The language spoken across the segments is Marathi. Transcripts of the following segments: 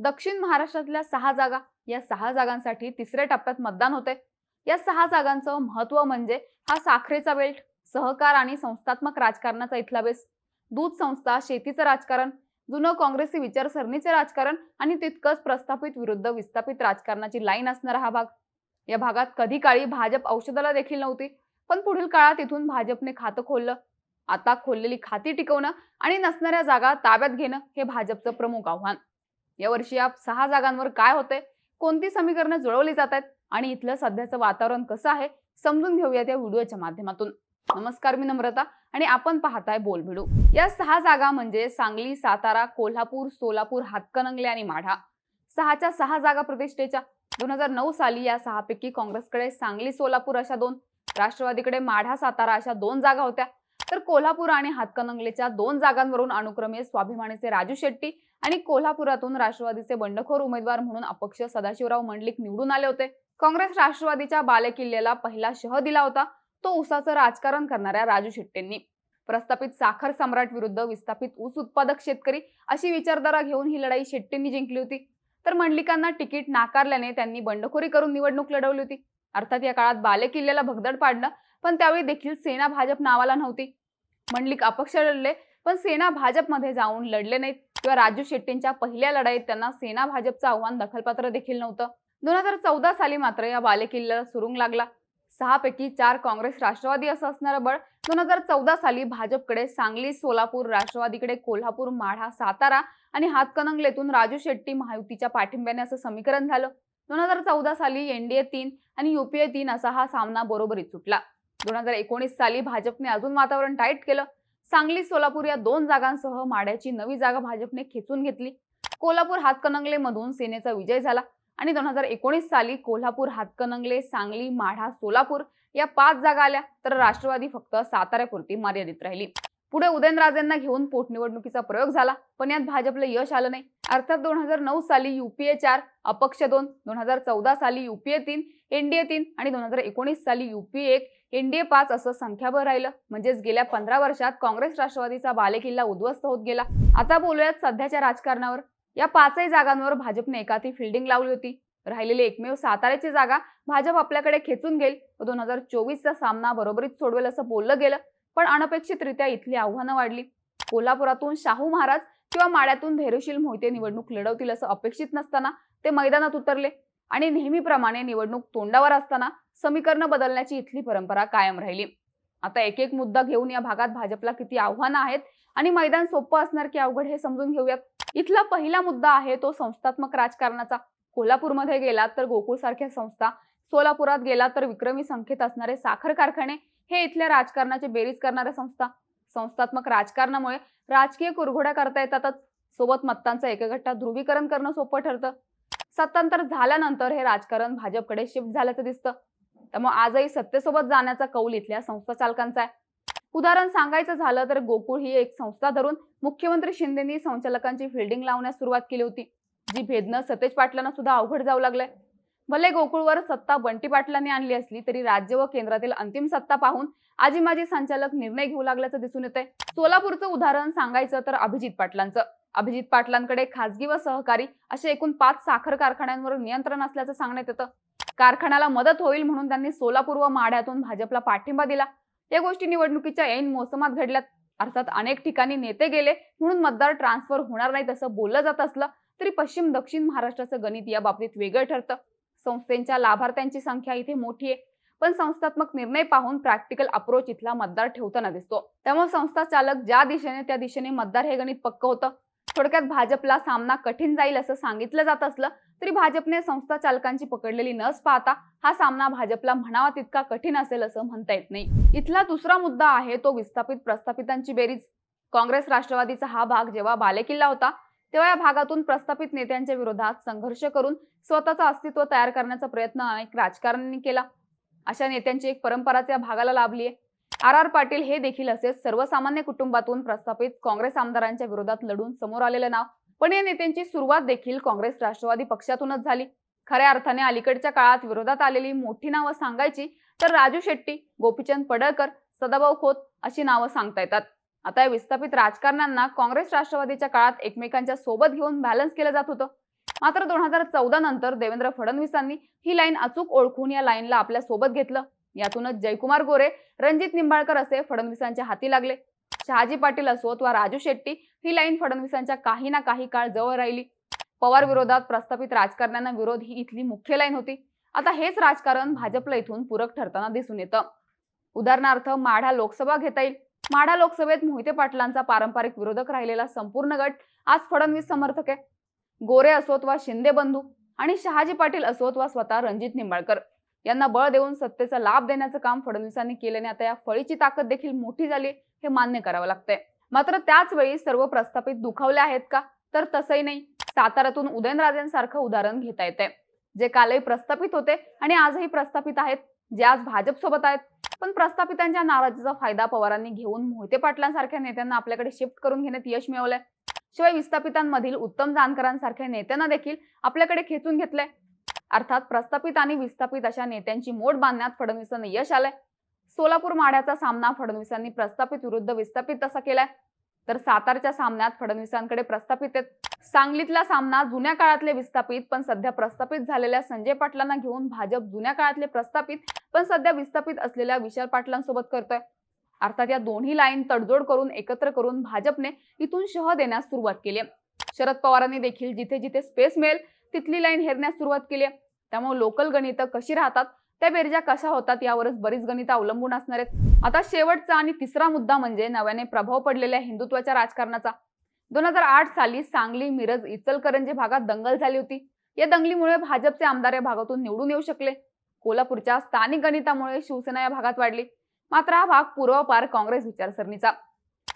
दक्षिण महाराष्ट्रातल्या सहा जागा या सहा जागांसाठी तिसऱ्या टप्प्यात मतदान होते या सहा जागांचं महत्त्व म्हणजे हा साखरेचा बेल्ट सहकार आणि संस्थात्मक राजकारणाचा इथला बेस दूध संस्था शेतीचं राजकारण जुनं काँग्रेसी विचारसरणीचे राजकारण आणि तितकंच प्रस्थापित विरुद्ध विस्थापित राजकारणाची लाईन असणारा हा भाग. या भागात कधी काळी भाजप औषधाला देखील नव्हती पण पुढील काळात इथून भाजपने खातं खोललं. आता खोललेली खाती टिकवणं आणि नसणाऱ्या जागा ताब्यात घेणं हे भाजपचं प्रमुख आव्हान. यावर्षी या सहा जागांवर काय होते कोणती समीकरणं जुळवली जात आहेत आणि इथलं सध्याचं वातावरण कसं आहे? समजून घेऊयात या व्हिडिओच्या माध्यमातून. नमस्कार मी नम्रता आणि आपण पाहताय बोलभिडू या सहा जागा म्हणजे सांगली सातारा कोल्हापूर सोलापूर हातकणंगले आणि माढा. सहाच्या सहा जागा प्रतिष्ठेच्या दोन हजार नऊ साली या सहापैकी काँग्रेसकडे सांगली सोलापूर अशा दोन राष्ट्रवादीकडे माढा सातारा अशा दोन जागा होत्या. तर कोल्हापूर आणि हातकणंगलेच्या दोन जागांवरून अनुक्रमे स्वाभिमानीचे राजू शेट्टी आणि कोल्हापुरातून राष्ट्रवादीचे बंडखोर उमेदवार म्हणून अपक्ष सदाशिवराव मंडलिक निवडून आले होते. काँग्रेस राष्ट्रवादीच्या बालेकिल्ल्याला पहिला शह दिला होता. तो ऊसाचं राजकारण करणाऱ्या राजू शेट्टींनी. प्रस्थापित साखर सम्राट विरुद्ध विस्थापित ऊस उत्पादक शेतकरी अशी विचारधारा घेऊन ही लढाई शेट्टींनी जिंकली होती. तर मंडलिकांना तिकीट नाकारल्याने त्यांनी बंडखोरी करून निवडणूक लढवली होती. अर्थात या काळात बालेकिल्ल्याला भगदड पाडणं पण त्यावेळी देखील सेना भाजप नावाला नव्हती. मंडलिक अपक्ष लढले पण सेना भाजपमध्ये जाऊन लढले नाहीत. किंवा राजू शेट्टींच्या पहिल्या लढाईत त्यांना सेना भाजपचं आव्हान दखलपात्र देखील नव्हतं. दोन हजार चौदा साली मात्र या बालेकिल्ल्याला सुरुंग लागला. सहापैकी चार काँग्रेस राष्ट्रवादी असं असणारं बळ. दोन हजार चौदा साली भाजपकडे सांगली सोलापूर राष्ट्रवादीकडे कोल्हापूर माढा सातारा आणि हातकणंगलेतून राजू शेट्टी महायुतीच्या पाठिंब्याने असं समीकरण झालं. दोन हजार चौदा साली एनडीए तीन आणि युपीए तीन असा हा सामना बरोबरीत सुटला दोन हजार एकोणीस साली भाजपने अजून वातावरण टाईट केलं. सांगली सोलापूर या दोन जागांसह माड्याची नवी जागा भाजपने खेचून घेतली. कोल्हापूर हातकणंगले मधून सेनेचा विजय झाला आणि दोन हजार एकोणीस साली कोल्हापूर हातकणंगले सांगली माढा सोलापूर या पाच जागा आल्या तर राष्ट्रवादी फक्त साताऱ्यापुरती मर्यादित राहिली. पुढे उदयनराजेंना घेऊन पोटनिवडणुकीचा प्रयोग झाला पण यात भाजपला यश आलं नाही. अर्थात दोन हजार नऊ साली युपीए चार अपक्ष दोन दोन हजार चौदा साली युपीए तीन एनडीए तीन आणि दोन हजार एकोणीस साली युपीए एक एनडीए पाच असं संख्याबळ राहिलं. म्हणजेच गेल्या पंधरा वर्षात काँग्रेस राष्ट्रवादीचा बालेकिल्ला उद्ध्वस्त होत गेला. आता बोलूयात सध्याच्या राजकारणावर. या पाचही जागांवर भाजपने एकाती फिल्डिंग लावली होती. राहिलेली एकमेव साताऱ्याची जागा भाजप आपल्याकडे खेचून घेईल. व दोन हजार चोवीसचा सामना बरोबरीत सोडवेल असं बोललं गेलं. पण अनपेक्षितरित्या इथली आव्हानं वाढली. कोल्हापुरातून शाहू महाराज किंवा माड्यातून धैर्यशील मोहिते निवडणूक लढवतील असं अपेक्षित नसताना ते मैदानात उतरले आणि नेहमीप्रमाणे निवडणूक तोंडावर असताना समीकरणं बदलण्याची इथली परंपरा कायम राहिली. आता एक एक मुद्दा घेऊन या भागात भाजपला किती आव्हानं आहेत आणि मैदान सोपं असणार की अवघड हे समजून घेऊयात. इथला पहिला मुद्दा आहे तो संस्थात्मक राजकारणाचा. कोल्हापूरमध्ये गेलात तर गोकुळ सारख्या संस्था सोलापुरात गेलात तर विक्रमी संख्येत असणारे साखर कारखाने हे इथल्या राजकारणाची बेरीज करणाऱ्या संस्था संस्थात्मक राजकारणामुळे राजकीय कुरघोड्या करता येतातच. सोबत मत्तांचं एकगट्टा ध्रुवीकरण करणं सोपं ठरतं. सत्तांतर झाल्यानंतर हे राजकारण भाजपकडे शिफ्ट झाल्याचं दिसतं. त्यामुळे आजही सत्तेसोबत जाण्याचा कौल इथल्या संस्था चालकांचा आहे. उदाहरण सांगायचं झालं तर गोकुळ ही एक संस्था धरून मुख्यमंत्री शिंदेनी संचालकांची फिल्डिंग लावण्यास सुरुवात केली होती. जी भेदनं सतेज पाटलांना सुद्धा अवघड जाऊ लागलंय. भले गोकुळवर सत्ता बंटी पाटलांनी आणली असली तरी राज्य व केंद्रातील अंतिम सत्ता पाहून आजी माजी संचालक निर्णय घेऊ लागल्याचं दिसून येतंय. सोलापूरचं उदाहरण सांगायचं तर अभिजित पाटलांचं. अभिजित पाटलांकडे खासगी व सहकारी असे एकूण पाच साखर कारखान्यांवर नियंत्रण असल्याचं सांगण्यात येतं. कारखान्याला मदत होईल म्हणून त्यांनी सोलापूर व माढ्यातून भाजपला पाठिंबा दिला. या गोष्टी निवडणुकीच्या ऐन मोसमात घडल्यात. अर्थात अनेक ठिकाणी नेते गेले म्हणून मतदार ट्रान्सफर होणार नाही तसं बोललं जात असलं तरी पश्चिम दक्षिण महाराष्ट्राचं गणित या बाबतीत वेगळं ठरतं. संस्थेच्या लाभार्थ्यांची संख्या इथे मोठी आहे. पण संस्थात्मक निर्णय पाहून प्रॅक्टिकल अप्रोच इथला मतदार ठेवताना दिसतो. त्यामुळे संस्था चालक ज्या दिशेने त्या दिशेने मतदार हे गणित पक्क होतं. थोडक्यात भाजपला सामना कठीण जाईल असं सांगितलं जात असलं तरी भाजपने संस्था चालकांची पकडलेली नस पाहता हा सामना भाजपला म्हणावा तितका कठीण असेल असं म्हणता येत नाही. इथला दुसरा मुद्दा आहे तो विस्थापित प्रस्थापितांची बेरीज. काँग्रेस राष्ट्रवादीचा हा भाग जेव्हा बालेकिल्ला होता तेव्हा या भागातून प्रस्थापित नेत्यांच्या विरोधात संघर्ष करून स्वतःचं अस्तित्व तयार करण्याचा प्रयत्न अनेक राजकारण्यांनी केला. अशा नेत्यांची एक परंपराच या भागाला लाभली आहे. आर आर पाटील हे देखील असेच सर्वसामान्य कुटुंबातून प्रस्थापित काँग्रेस आमदारांच्या विरोधात लढून समोर आलेलं नाव. पण या नेत्यांची सुरुवात देखील काँग्रेस राष्ट्रवादी पक्षातूनच झाली. खऱ्या अर्थाने अलीकडच्या काळात विरोधात आलेली मोठी नावं सांगायची तर राजू शेट्टी गोपीचंद पडळकर सदाभाऊ खोत अशी नावं सांगता येतात. आता या विस्थापित राजकारण्यांना काँग्रेस राष्ट्रवादीच्या काळात एकमेकांच्या सोबत घेऊन बॅलन्स केलं जात होतं. मात्र दोन हजार चौदा नंतर देवेंद्र फडणवीसांनी ही लाईन अचूक ओळखून या लाईनला आपल्यासोबत घेतलं. यातूनच जयकुमार गोरे रणजित निंबाळकर असे फडणवीसांच्या हाती लागले. शहाजी पाटील असोत वा राजू शेट्टी ही लाईन फडणवीसांच्या काही ना काही काळ जवळ राहिली. पवार विरोधात प्रस्थापित राजकारण्यांना विरोध ही इथली मुख्य लाईन होती. आता हेच राजकारण भाजपला इथून पूरक ठरताना दिसून येतं. उदाहरणार्थ माढा लोकसभा घेता येईल. माढा लोकसभेत मोहिते पाटलांचा पारंपरिक विरोधक राहिलेला संपूर्ण गट आज फडणवीस समर्थक आहे. गोरे असोत वा शिंदे बंधू आणि शहाजी पाटील असोत वा स्वतः रणजित निंबाळकर. यांना बळ देऊन सत्तेचा लाभ देण्याचं काम फडणवीसांनी केल्याने आता या फळीची ताकद देखील मोठी झाली हे मान्य करावं लागतंय. मात्र त्याच वेळी सर्व प्रस्थापित दुखावले आहेत का? तर तसंही नाही. साताऱ्यातून उदयनराजेंसारखं उदाहरण घेता येते जे कालही प्रस्थापित होते आणि आजही प्रस्थापित आहेत जे आज भाजप सोबत आहेत. पण प्रस्थापितांच्या नाराजीचा फायदा पवारांनी घेऊन मोहिते पाटलांसारख्या नेत्यांना आपल्याकडे शिफ्ट करून घेण्यात यश मिळवलंय. शिवाय विस्थापितांमधील उत्तम जानकरांसारख्या नेत्यांना देखील आपल्याकडे खेचून घेतलंय. अर्थात प्रस्थापित आणि विस्थापित अशा नेत्यांची मोड बांधण्यात फडणवीसांना यश आलंय. सोलापूर माड्याचा सामना फडणवीसांनी प्रस्थापित विरुद्ध विस्थापित तसा केलाय. तर सातारच्या सामन्यात फडणवीसांकडे प्रस्थापित आहेत. सांगलीतला सामना जुन्या काळातले विस्थापित पण सध्या प्रस्थापित झालेल्या संजय पाटलांना घेऊन भाजप जुन्या काळातले प्रस्थापित पण सध्या विस्थापित असलेल्या विशाल पाटलांसोबत करतोय. अर्थात या दोन्ही लाईन तडजोड करून एकत्र करून भाजपने इथून शह देण्यास सुरुवात केली शरद पवारांनी देखील जिथे जिथे स्पेस मिळेल तिथली लाईन हेरण्यास सुरुवात केली त्यामुळे लोकल गणितं कशी राहतात त्या बेरजा कशा होतात यावरच बरीच गणितं अवलंबून असणार आहेत. आता शेवटचा आणि तिसरा मुद्दा म्हणजे नव्याने प्रभाव पडलेल्या हिंदुत्वाच्या राजकारणाचा. दोन हजार आठ साली सांगली मिरज इचलकरंजी भागात दंगल झाली होती. या दंगलीमुळे भाजपचे आमदार या भागातून निवडून येऊ शकले. कोल्हापूरच्या स्थानिक गणितामुळे शिवसेना या भागात वाढली. मात्र हा भाग पूर्वपार काँग्रेस विचारसरणीचा.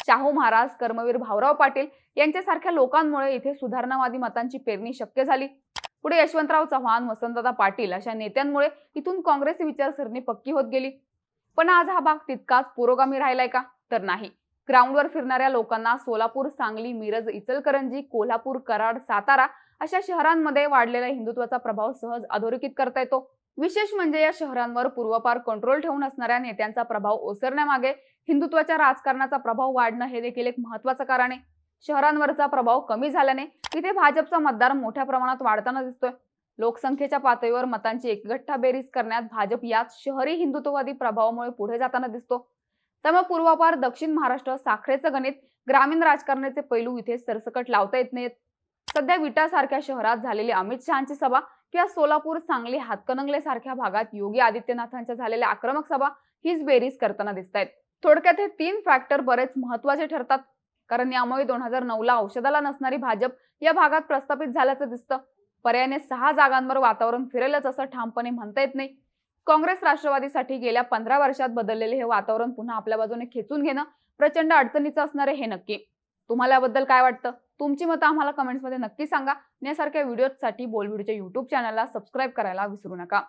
शाहू महाराज कर्मवीर भाऊराव पाटील यांच्यासारख्या लोकांमुळे इथे सुधारणावादी मतांची पेरणी शक्य झाली. पुढे यशवंतराव चव्हाण वसंतदादा पाटील अशा नेत्यांमुळे इथून काँग्रेस विचारसरणी पक्की होत गेली. पण आज हा भाग तितकाच पुरोगामी राहिलाय का? तर नाही. ग्राउंडवर फिरणाऱ्या लोकांना सोलापूर सांगली मिरज इचलकरंजी कोल्हापूर कराड सातारा अशा शहरांमध्ये वाढलेला हिंदुत्वाचा प्रभाव सहज अधोरेखित करता येतो. विशेष म्हणजे या शहरांवर पूर्वपार कंट्रोल ठेवून असणाऱ्या नेत्यांचा प्रभाव ओसरण्यामागे हिंदुत्वाच्या राजकारणाचा प्रभाव वाढणं हे देखील एक महत्वाचं कारण आहे. शहरांवरचा प्रभाव कमी झाल्याने तिथे भाजपचा मतदार मोठ्या प्रमाणात वाढताना दिसतोय. लोकसंख्येच्या पातळीवर मतांची एकगठ्ठा बेरीज करण्यात भाजप यात शहरी हिंदुत्ववादी प्रभावामुळे पुढे जाताना दिसतो. त्यामुळे पूर्वापार दक्षिण महाराष्ट्र साखरेचं गणित ग्रामीण राजकारणाचे पैलू इथे सरसकट लावता येत नाहीत. सध्या विटासारख्या शहरात झालेली अमित शहाची सभा किंवा सोलापूर सांगली हातकणंगले सारख्या भागात योगी आदित्यनाथांच्या झालेल्या आक्रमक सभा हीच बेरीज करताना दिसत आहेत थोडक्यात हे तीन फॅक्टर बरेच महत्त्वाचे ठरतात. कारण यामुळे दोन हजार नऊ ला औषधाला नसणारी भाजप या भागात प्रस्थापित झाल्याचं दिसतं. पर्यायाने सहा जागांवर वातावरण फिरेलच असं ठामपणे म्हणता येत नाही. काँग्रेस राष्ट्रवादीसाठी गेल्या पंधरा वर्षात बदललेले हे वातावरण पुन्हा आपल्या बाजूने खेचून घेणं प्रचंड अडचणीचं असणार आहे हे नक्की. तुम्हाला याबद्दल काय वाटतं? तुमची मतं आम्हाला कमेंट्समध्ये नक्की सांगा. यासारख्या व्हिडिओसाठी बोलव्हिडिओच्या युट्यूब चॅनलला सबस्क्राईब करायला विसरू नका.